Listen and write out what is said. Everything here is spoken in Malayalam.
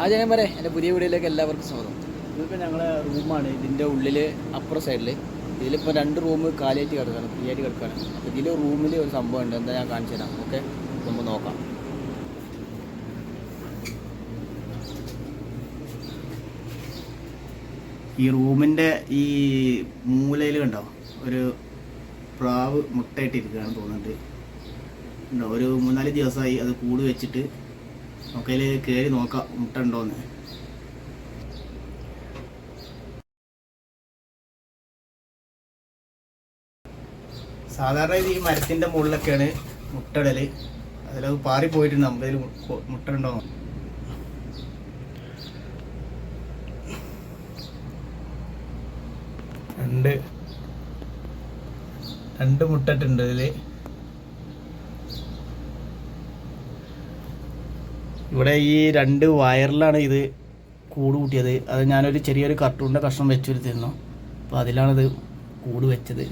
ആ ഞാൻ പറയാം എന്റെ പുതിയ വീഡിയോയിലേക്ക് എല്ലാവർക്കും സ്വാഗതം. ഇതിപ്പോൾ ഞങ്ങളെ റൂമാണ്. ഇതിന്റെ ഉള്ളിൽ അപ്പുറ സൈഡിൽ ഇതിലിപ്പോൾ രണ്ട് റൂം കാലിയായിട്ട് കിടക്കുകയാണ് ഫ്രീ ആയിട്ട് കിടക്കുകയാണ് അപ്പോൾ ഇതിൽ റൂമിൽ ഒരു സംഭവം ഉണ്ട്. എന്താ ഞാൻ കാണിച്ചു തരാം. ഓക്കെ? നമുക്ക് നോക്കാം. ഈ റൂമിന്റെ ഈ മൂലയിൽ കണ്ടോ? ഒരു പ്രാവ് മുട്ടയിട്ടിരിക്കുകയാണ് തോന്നുന്നുണ്ട്. ഉണ്ടോ ഒരു മൂന്നാൽ ദിവസമായി അത് കൂട് വെച്ചിട്ട് നമുക്കതിൽ കയറി നോക്കാം മുട്ടുണ്ടോന്ന്. സാധാരണ ഇത് ഈ മരത്തിന്റെ മുകളിലൊക്കെയാണ് മുട്ടയിടൽ അതിലത് പാറി പോയിട്ടുണ്ട് നമുക്കതിൽ മുട്ട ഉണ്ടോ രണ്ട്. രണ്ട് മുട്ടിട്ടുണ്ട് ഇതിൽ. ഇവിടെ ഈ രണ്ട് വയറിലാണ് ഇത് കൂട് കൂട്ടിയത്. അത് ഞാനൊരു ചെറിയൊരു കർട്ടൂണിന്റെ കഷ്ണം വെച്ചൊരു തരുന്നു അപ്പോൾ അതിലാണിത് കൂട് വെച്ചത്.